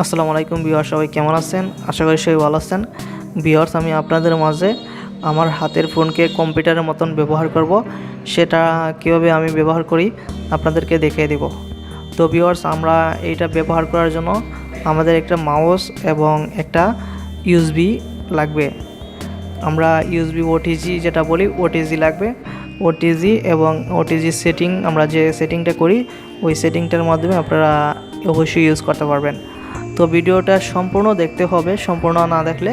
আসসালামু আলাইকুম বিহার সবাই কেমন আছেন? আশা করি সবাই ভালো আছেন। বিহার্স আমি আপনাদের মাঝে আমার হাতের ফোনকে কম্পিউটারের মতন ব্যবহার করব। সেটা কীভাবে আমি ব্যবহার করি আপনাদেরকে দেখিয়ে দিব। তো বিহার্স আমরা এইটা ব্যবহার করার জন্য আমাদের একটা মাউস এবং একটা ইউএসবি লাগবে। আমরা ইউএসবি ওটিজি যেটা বলি ওটিজি লাগবে। ওটিজি এবং ওটিজি সেটিং আমরা যে সেটিংটা করি, ওই সেটিংটার মাধ্যমে আপনারা অবশ্যই ইউজ করতে পারবেন। তো ভিডিওটা সম্পূর্ণ দেখতে হবে, সম্পূর্ণ না দেখলে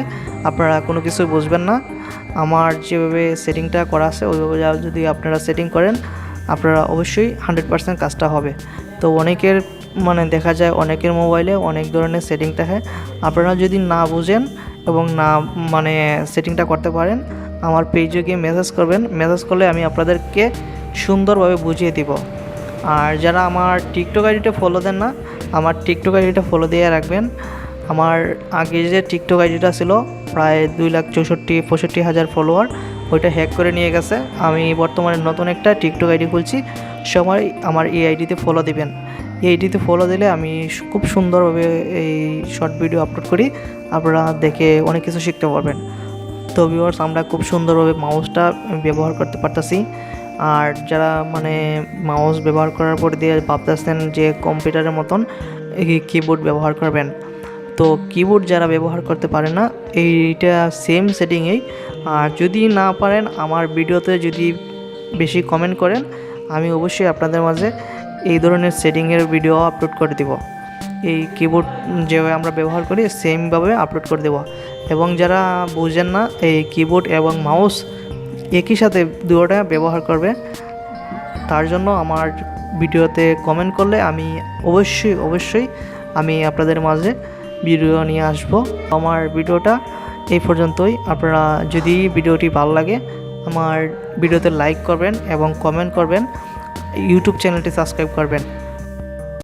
আপনারা কোনো কিছু বুঝবেন না। আমার যেভাবে সেটিংটা করা আছে, ওইভাবে যদি আপনারা সেটিং করেন, আপনারা অবশ্যই হান্ড্রেড পার্সেন্ট কাজটা হবে। তো অনেকের মানে দেখা যায় অনেকের মোবাইলে অনেক ধরনের সেটিং থাকে। আপনারা যদি না বুঝেন এবং না মানে সেটিংটা করতে পারেন, আমার পেজে গিয়ে মেসেজ করবেন। মেসেজ করলে আমি আপনাদেরকে সুন্দরভাবে বুঝিয়ে দিব। আর যারা আমার টিকটক আইডিটা ফলো দেন না আমার টিকটক আইডিটা ফলো দিয়ে রাখবেন। আমার আগে যে টিকটক আইডিটা ছিল, প্রায় দুই লাখ চৌষট্টি, পঁয়ষট্টি হাজার ফলোয়ার ওইটা হ্যাক করে নিয়ে গেছে। আমি বর্তমানে নতুন একটা টিকটক আইডি খুলছি, সবাই আমার এই আইডিতে ফলো দিবেন। এই আইডিতে ফলো দিলে আমি খুব সুন্দরভাবে এই শর্ট ভিডিও আপলোড করি, আপনারা দেখে অনেক কিছু শিখতে পারবেন। তো ভিউয়ার্স আমরা খুব সুন্দরভাবে মাউসটা ব্যবহার করতে পারতাছি। আর যারা মানে মাউস ব্যবহার করার পর দিয়ে ভাবতেছেন যে কম্পিউটারের মতন কিবোর্ড ব্যবহার করবেন, তো কিবোর্ড যারা ব্যবহার করতে পারে না, এইটা সেম সেটিংয়েই আর যদি না পারেন, আমার ভিডিওতে যদি বেশি কমেন্ট করেন, আমি অবশ্যই আপনাদের মাঝে এই ধরনের সেটিংয়ের ভিডিও আপলোড করে দিব। এই কিবোর্ড যেভাবে আমরা ব্যবহার করি সেমভাবে আপলোড করে দেবো। এবং যারা বুঝেন না, এই কিবোর্ড এবং মাউস একই সাথে দুটোটা ব্যবহার করবে। তার জন্য আমার ভিডিওতে কমেন্ট করলে আমি অবশ্যই অবশ্যই আমি আপনাদের মাঝে ভিডিও নিয়ে আসব। আমার ভিডিওটা এই পর্যন্তই। আপনারা যদি ভিডিওটি ভালো লাগে, আমার ভিডিওতে লাইক করবেন এবং কমেন্ট করবেন। ইউটিউব চ্যানেলটি সাবস্ক্রাইব করবেন।